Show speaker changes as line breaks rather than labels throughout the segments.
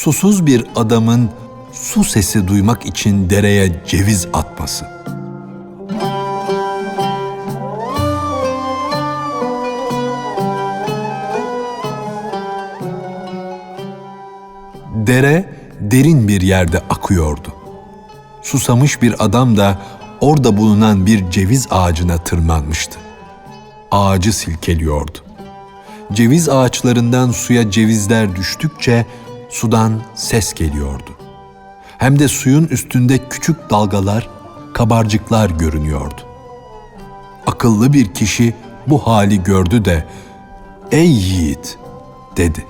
susuz bir adamın su sesi duymak için dereye ceviz atması. Dere derin bir yerde akıyordu. Susamış bir adam da orada bulunan bir ceviz ağacına tırmanmıştı. Ağacı silkeliyordu. Ceviz ağaçlarından suya cevizler düştükçe sudan ses geliyordu. Hem de suyun üstünde küçük dalgalar, kabarcıklar görünüyordu. Akıllı bir kişi bu hali gördü de "Ey yiğit," dedi.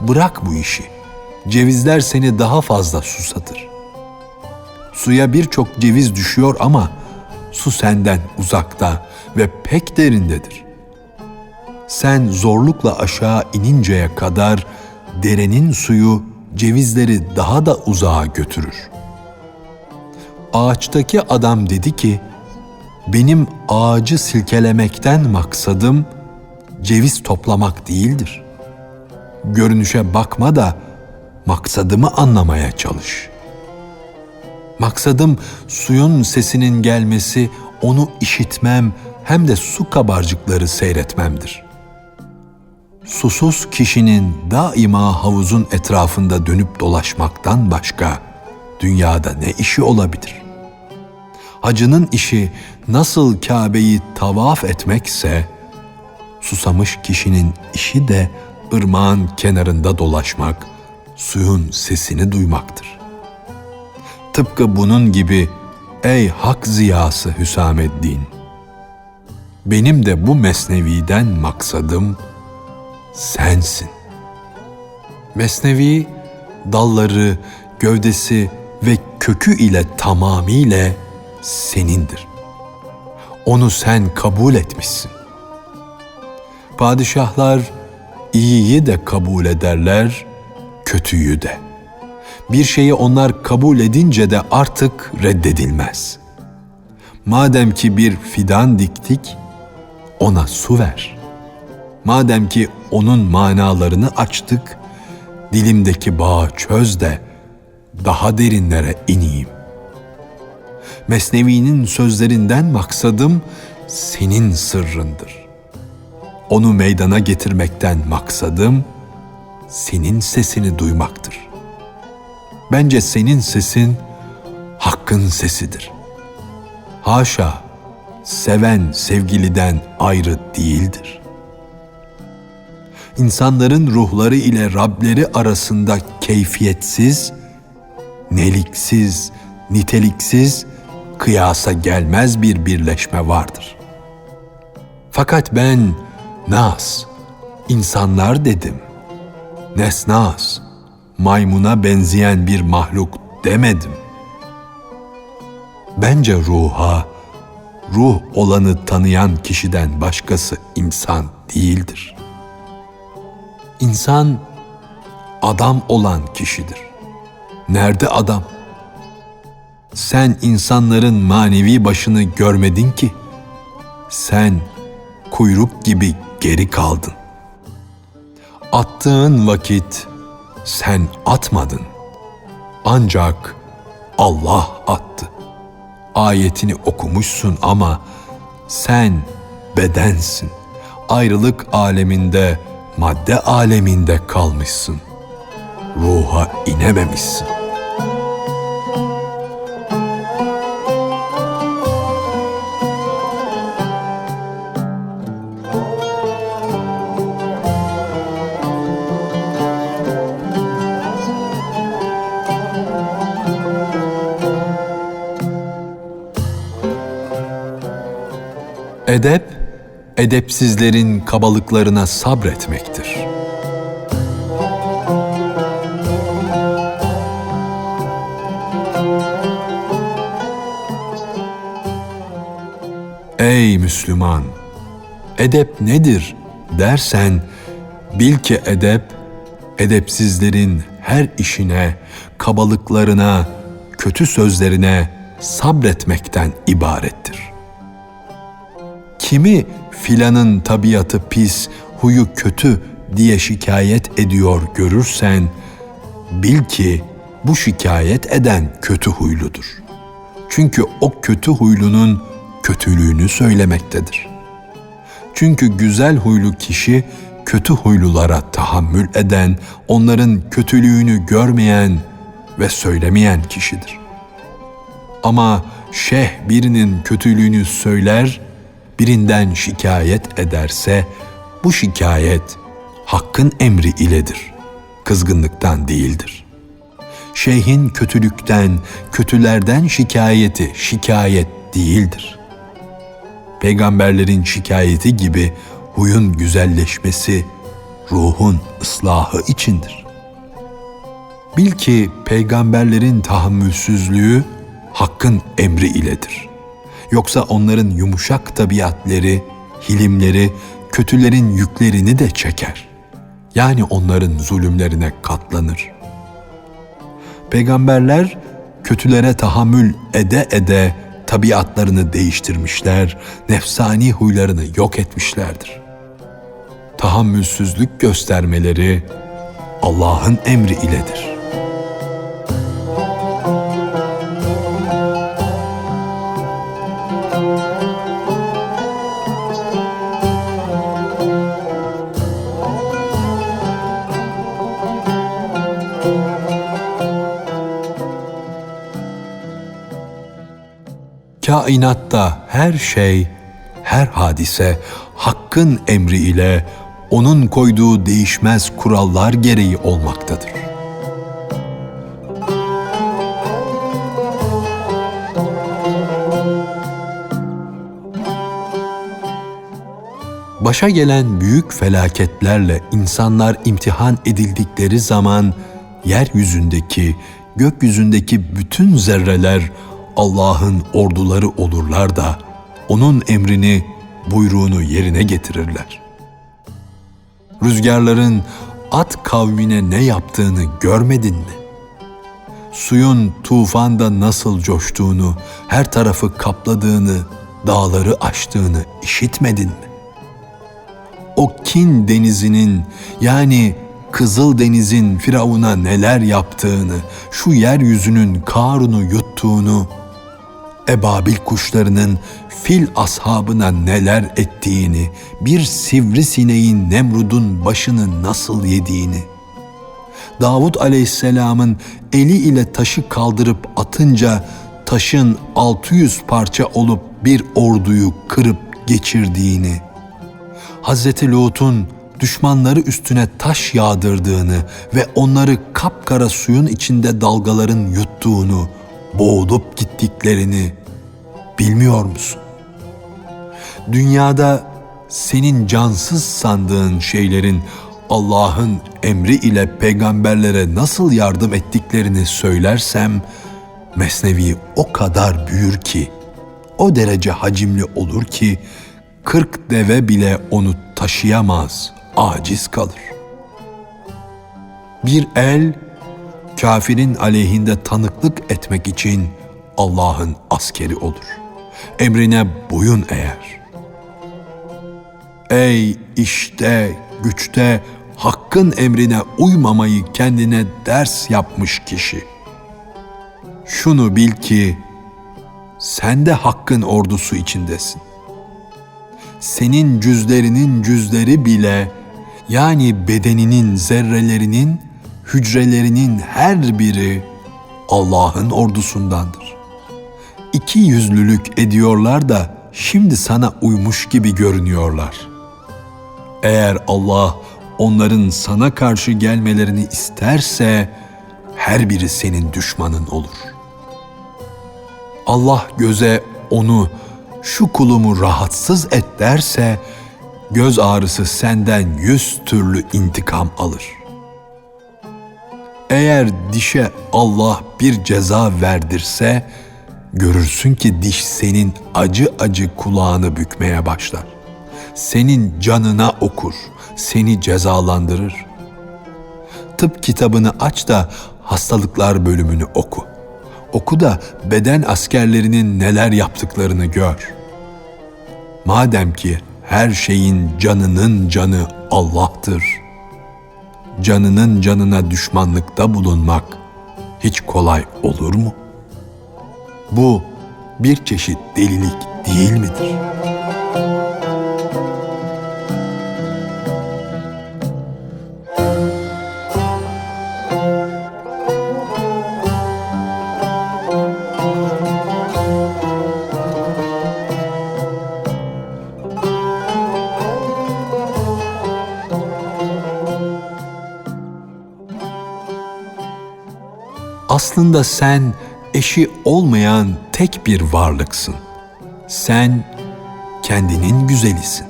"Bırak bu işi. Cevizler seni daha fazla susatır. Suya birçok ceviz düşüyor ama su senden uzakta ve pek derindedir. Sen zorlukla aşağı ininceye kadar derenin suyu cevizleri daha da uzağa götürür. Ağaçtaki adam dedi ki, benim ağacı silkelemekten maksadım ceviz toplamak değildir. Görünüşe bakma da maksadımı anlamaya çalış. Maksadım suyun sesinin gelmesi, onu işitmem hem de su kabarcıkları seyretmemdir. Susuz kişinin daima havuzun etrafında dönüp dolaşmaktan başka dünyada ne işi olabilir? Hacının işi nasıl Kabe'yi tavaf etmekse, susamış kişinin işi de ırmağın kenarında dolaşmak, suyun sesini duymaktır. Tıpkı bunun gibi ey hak ziyası Hüsameddin, benim de bu mesneviden maksadım sensin. Mesnevi dalları, gövdesi ve kökü ile tamamiyle senindir. Onu sen kabul etmişsin. Padişahlar iyiyi de kabul ederler, kötüyü de. Bir şeyi onlar kabul edince de artık reddedilmez. Madem ki bir fidan diktik, ona su ver. Madem ki onun manalarını açtık, dilimdeki bağı çöz de daha derinlere ineyim. Mesnevi'nin sözlerinden maksadım senin sırrındır. Onu meydana getirmekten maksadım senin sesini duymaktır. Bence senin sesin hakkın sesidir. Haşa, seven sevgiliden ayrı değildir. İnsanların ruhları ile Rableri arasında keyfiyetsiz, neliksiz, niteliksiz, kıyasa gelmez bir birleşme vardır. Fakat ben nas, insanlar dedim. Nesnas, maymuna benzeyen bir mahluk demedim. Bence ruha, ruh olanı tanıyan kişiden başkası insan değildir. İnsan adam olan kişidir. Nerede adam? Sen insanların manevi başını görmedin ki. Sen kuyruk gibi geri kaldın. Attığın vakit sen atmadın. Ancak Allah attı. Ayetini okumuşsun ama sen bedensin. Ayrılık aleminde, madde aleminde kalmışsın. Ruha inememişsin. Edep, edepsizlerin kabalıklarına sabretmektir. Ey Müslüman! Edep nedir dersen, bil ki edep, edepsizlerin her işine, kabalıklarına, kötü sözlerine sabretmekten ibarettir. Kimi filanın tabiatı pis, huyu kötü diye şikayet ediyor görürsen, bil ki bu şikayet eden kötü huyludur. Çünkü o kötü huylunun kötülüğünü söylemektedir. Çünkü güzel huylu kişi kötü huylulara tahammül eden, onların kötülüğünü görmeyen ve söylemeyen kişidir. Ama şeyh birinin kötülüğünü söyler, birinden şikayet ederse bu şikayet hakkın emri iledir, kızgınlıktan değildir. Şeyhin kötülükten, kötülerden şikayeti şikayet değildir. Peygamberlerin şikayeti gibi huyun güzelleşmesi ruhun ıslahı içindir. Bil ki peygamberlerin tahammülsüzlüğü hakkın emri iledir. Yoksa onların yumuşak tabiatleri, hilimleri, kötülerin yüklerini de çeker. Yani onların zulümlerine katlanır. Peygamberler kötülere tahammül ede ede tabiatlarını değiştirmişler, nefsani huylarını yok etmişlerdir. Tahammülsüzlük göstermeleri Allah'ın emri iledir.'' Kainatta her şey, her hadise Hakk'ın emri ile onun koyduğu değişmez kurallar gereği olmaktadır. Başa gelen büyük felaketlerle insanlar imtihan edildikleri zaman yeryüzündeki, gökyüzündeki bütün zerreler Allah'ın orduları olurlar da onun emrini, buyruğunu yerine getirirler. Rüzgarların at kavmine ne yaptığını görmedin mi? Suyun tufanda nasıl coştuğunu, her tarafı kapladığını, dağları aştığını işitmedin mi? O kin denizinin yani Kızıl Deniz'in Firavun'a neler yaptığını, şu yeryüzünün Karun'u yuttuğunu, ebabil kuşlarının fil ashabına neler ettiğini, bir sivrisineğin Nemrud'un başını nasıl yediğini, Davud aleyhisselamın eli ile taşı kaldırıp atınca taşın 600 parça olup bir orduyu kırıp geçirdiğini, Hazreti Lut'un düşmanları üstüne taş yağdırdığını ve onları kapkara suyun içinde dalgaların yuttuğunu, boğulup gittiklerini bilmiyor musun? Dünyada senin cansız sandığın şeylerin Allah'ın emri ile peygamberlere nasıl yardım ettiklerini söylersem Mesnevi o kadar büyür ki, o derece hacimli olur ki kırk deve bile onu taşıyamaz, aciz kalır. Bir el kafirin aleyhinde tanıklık etmek için Allah'ın askeri olur. Emrine boyun eğer. Ey işte, güçte, hakkın emrine uymamayı kendine ders yapmış kişi. Şunu bil ki sen de hakkın ordusu içindesin. Senin cüzlerinin cüzleri bile yani bedeninin zerrelerinin, hücrelerinin her biri Allah'ın ordusundandır. İki yüzlülük ediyorlar da şimdi sana uymuş gibi görünüyorlar. Eğer Allah onların sana karşı gelmelerini isterse her biri senin düşmanın olur. Allah göze onu şu kulumu rahatsız et derse göz ağrısı senden yüz türlü intikam alır. Eğer dişe Allah bir ceza verdirse, görürsün ki diş senin acı acı kulağını bükmeye başlar. Senin canına okur, seni cezalandırır. Tıp kitabını aç da hastalıklar bölümünü oku. Oku da beden askerlerinin neler yaptıklarını gör. Madem ki her şeyin canının canı Allah'tır. canının canına düşmanlıkta bulunmak hiç kolay olur mu? Bu bir çeşit delilik değil midir? Aslında sen eşi olmayan tek bir varlıksın. Sen kendinin güzelisin.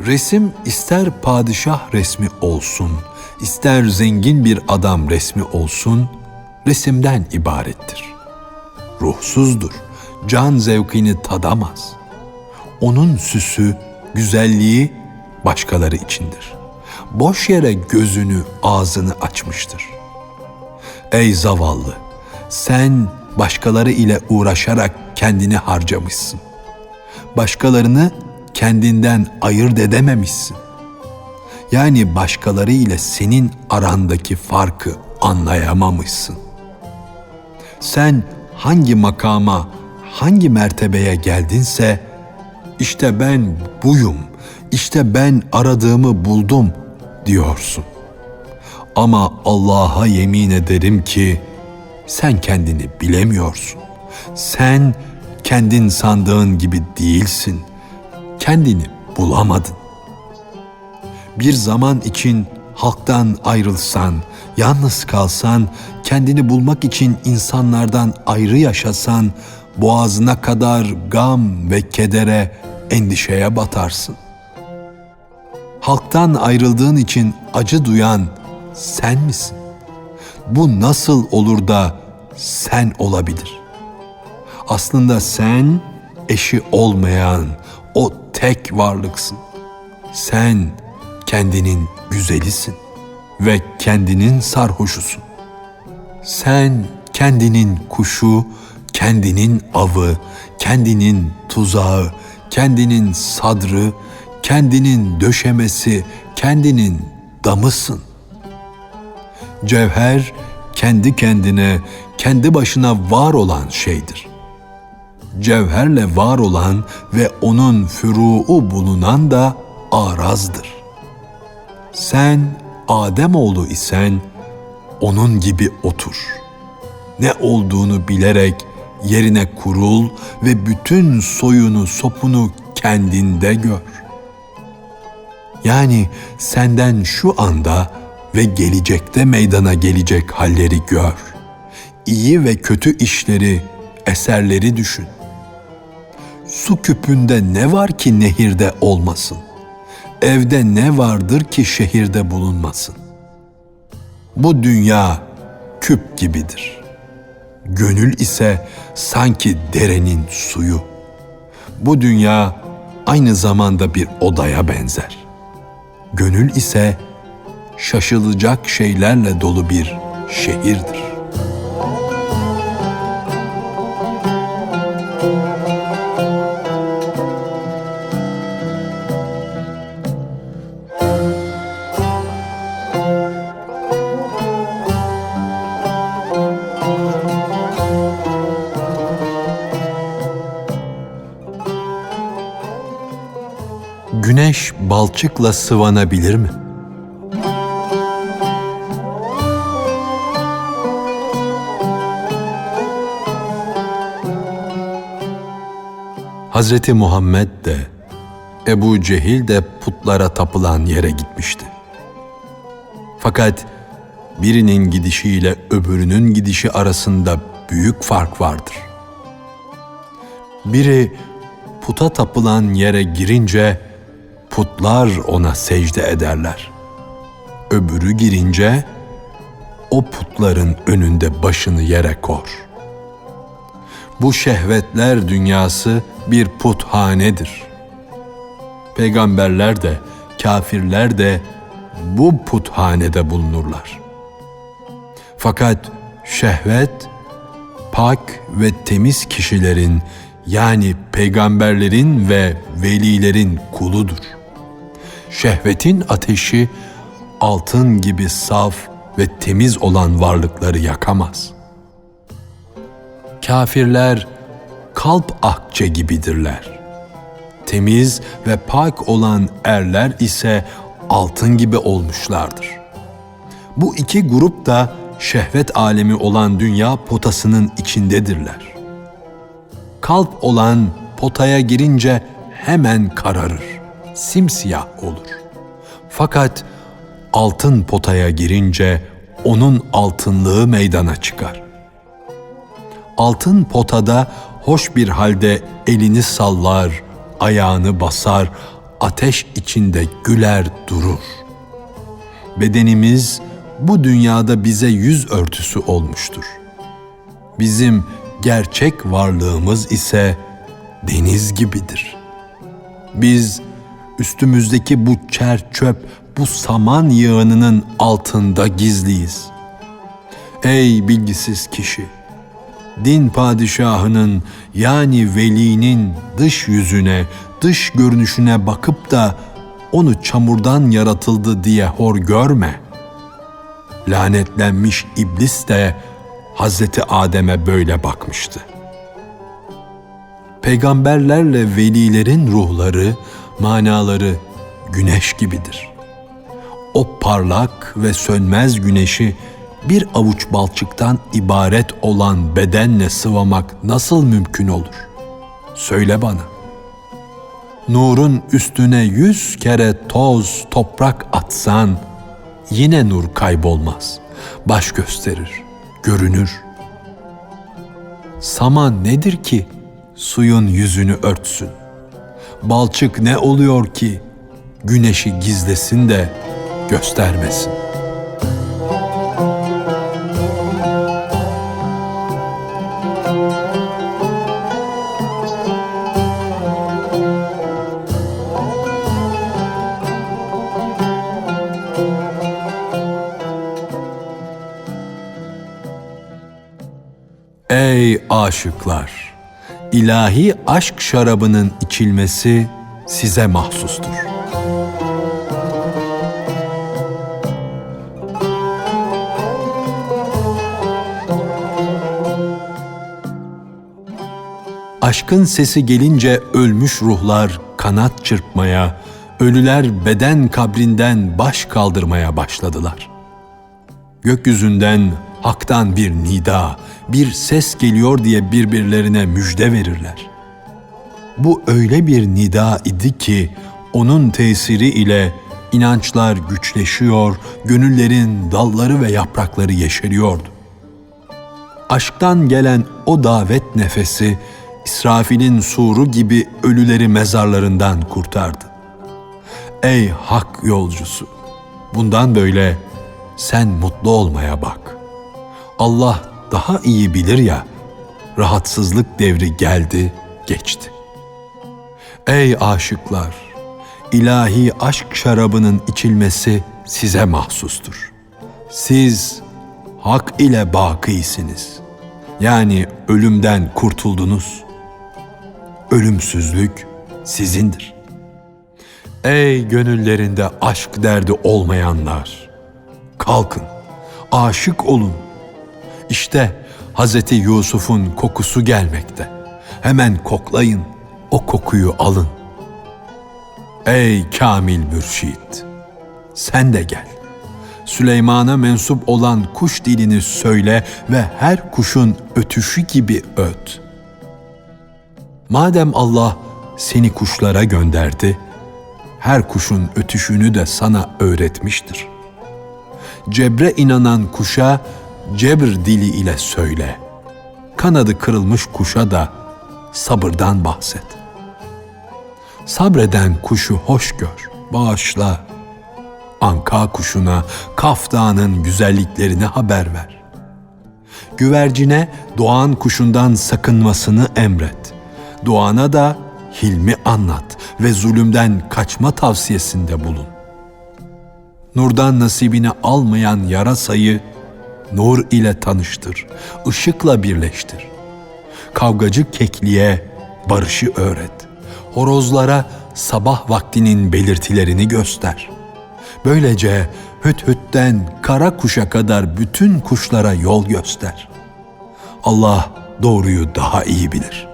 Resim ister padişah resmi olsun, ister zengin bir adam resmi olsun, resimden ibarettir. Ruhsuzdur, can zevkini tadamaz. Onun süsü, güzelliği başkaları içindir. Boş yere gözünü, ağzını açmıştır. Ey zavallı, sen başkaları ile uğraşarak kendini harcamışsın. Başkalarını kendinden ayırt edememişsin. Yani başkaları ile senin arandaki farkı anlayamamışsın. Sen hangi makama, hangi mertebeye geldinse işte ben buyum, işte ben aradığımı buldum diyorsun. Ama Allah'a yemin ederim ki sen kendini bilemiyorsun. Sen kendin sandığın gibi değilsin. Kendini bulamadın. Bir zaman için halktan ayrılsan, yalnız kalsan, kendini bulmak için insanlardan ayrı yaşasan, boğazına kadar gam ve kedere, endişeye batarsın. Halktan ayrıldığın için acı duyan sen misin? Bu nasıl olur da sen olabilir? Aslında sen eşi olmayan o tek varlıksın. Sen kendinin güzelisin ve kendinin sarhoşusun. Sen kendinin kuşu, kendinin avı, kendinin tuzağı, kendinin sadrı, kendinin döşemesi, kendinin damısın. Cevher kendi kendine, kendi başına var olan şeydir. Cevherle var olan ve onun füruu bulunan da arazdır. Sen Adem oğlu isen onun gibi otur. Ne olduğunu bilerek yerine kurul ve bütün soyunu sopunu kendinde gör. Yani senden şu anda ve gelecekte meydana gelecek halleri gör. İyi ve kötü işleri, eserleri düşün. Su küpünde ne var ki nehirde olmasın? Evde ne vardır ki şehirde bulunmasın? Bu dünya küp gibidir. Gönül ise sanki derenin suyu. Bu dünya aynı zamanda bir odaya benzer. Gönül ise şaşılacak şeylerle dolu bir şehirdir. Güneş balçıkla sıvanabilir mi? Hazreti Muhammed de Ebu Cehil de putlara tapılan yere gitmişti. Fakat birinin gidişiyle öbürünün gidişi arasında büyük fark vardır. Biri puta tapılan yere girince putlar ona secde ederler. Öbürü girince o putların önünde başını yere kor. Bu şehvetler dünyası bir puthanedir. Peygamberler de, kafirler de bu puthanede bulunurlar. Fakat şehvet pak ve temiz kişilerin yani peygamberlerin ve velilerin kuludur. Şehvetin ateşi altın gibi saf ve temiz olan varlıkları yakamaz. Kafirler kalp akçe gibidirler. Temiz ve pak olan erler ise altın gibi olmuşlardır. Bu iki grup da şehvet alemi olan dünya potasının içindedirler. Kalp olan potaya girince hemen kararır, simsiyah olur. Fakat altın potaya girince onun altınlığı meydana çıkar. Altın potada hoş bir halde elini sallar, ayağını basar, ateş içinde güler durur. Bedenimiz bu dünyada bize yüz örtüsü olmuştur. Bizim gerçek varlığımız ise deniz gibidir. Biz üstümüzdeki bu çer çöp, bu saman yığınının altında gizliyiz. Ey bilgisiz kişi! Din padişahının yani velinin dış yüzüne, dış görünüşüne bakıp da onu çamurdan yaratıldı diye hor görme. Lanetlenmiş iblis de Hazreti Adem'e böyle bakmıştı. Peygamberlerle velilerin ruhları, manaları güneş gibidir. O parlak ve sönmez güneşi bir avuç balçıktan ibaret olan bedenle sıvamak nasıl mümkün olur? Söyle bana. Nurun üstüne yüz kere toz, toprak atsan yine nur kaybolmaz. Baş gösterir, görünür. Saman nedir ki suyun yüzünü örtsün? Balçık ne oluyor ki güneşi gizlesin de göstermesin? Ey aşıklar! İlahi aşk şarabının içilmesi size mahsustur. Aşkın sesi gelince ölmüş ruhlar kanat çırpmaya, ölüler beden kabrinden baş kaldırmaya başladılar. Gökyüzünden haktan bir nida, bir ses geliyor diye birbirlerine müjde verirler. Bu öyle bir nida idi ki onun tesiri ile inançlar güçleşiyor, gönüllerin dalları ve yaprakları yeşeriyordu. Aşktan gelen o davet nefesi İsrafil'in suru gibi ölüleri mezarlarından kurtardı. Ey hak yolcusu! Bundan böyle sen mutlu olmaya bak. Allah daha iyi bilir ya, rahatsızlık devri geldi, geçti. Ey aşıklar! ilahi aşk şarabının içilmesi size mahsustur. Siz hak ile bakisiniz. Yani ölümden kurtuldunuz. Ölümsüzlük sizindir. Ey gönüllerinde aşk derdi olmayanlar! Kalkın, aşık olun. İşte Hazreti Yusuf'un kokusu gelmekte. Hemen koklayın, o kokuyu alın. Ey kamil mürşit! Sen de gel. Süleyman'a mensup olan kuş dilini söyle ve her kuşun ötüşü gibi öt. Madem Allah seni kuşlara gönderdi, her kuşun ötüşünü de sana öğretmiştir. Cebre inanan kuşa cebr dili ile söyle. Kanadı kırılmış kuşa da sabırdan bahset. Sabreden kuşu hoş gör, bağışla. Anka kuşuna Kaf Dağı'nın güzelliklerini haber ver. Güvercine doğan kuşundan sakınmasını emret. Doğana da hilmi anlat ve zulümden kaçma tavsiyesinde bulun. Nurdan nasibini almayan yarasayı nur ile tanıştır, ışıkla birleştir. Kavgacı kekliğe barışı öğret. Horozlara sabah vaktinin belirtilerini göster. Böylece hüt-hütten kara kuşa kadar bütün kuşlara yol göster. Allah doğruyu daha iyi bilir.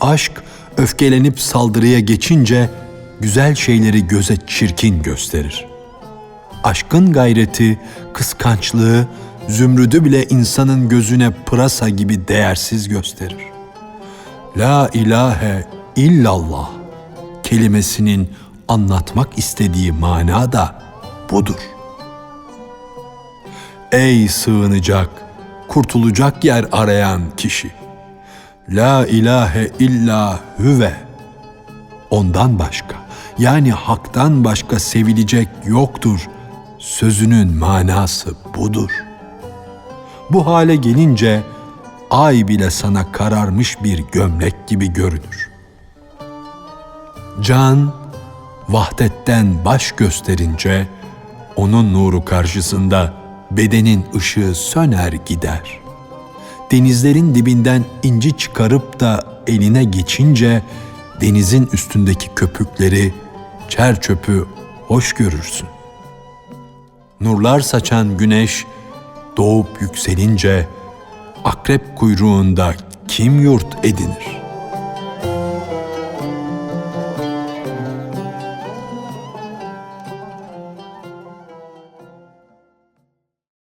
Aşk öfkelenip saldırıya geçince güzel şeyleri göze çirkin gösterir. Aşkın gayreti, kıskançlığı, zümrüdü bile insanın gözüne pırasa gibi değersiz gösterir. La ilahe illallah kelimesinin anlatmak istediği mana da budur. Ey sığınacak, kurtulacak yer arayan kişi. La ilahe illa hüve. Ondan başka, yani haktan başka sevilecek yoktur. Sözünün manası budur. Bu hale gelince ay bile sana kararmış bir gömlek gibi görünür. Can, vahdetten baş gösterince onun nuru karşısında bedenin ışığı söner gider. Denizlerin dibinden inci çıkarıp da eline geçince denizin üstündeki köpükleri, çer çöpü hoş görürsün. Nurlar saçan güneş doğup yükselince akrep kuyruğunda kim yurt edinir?''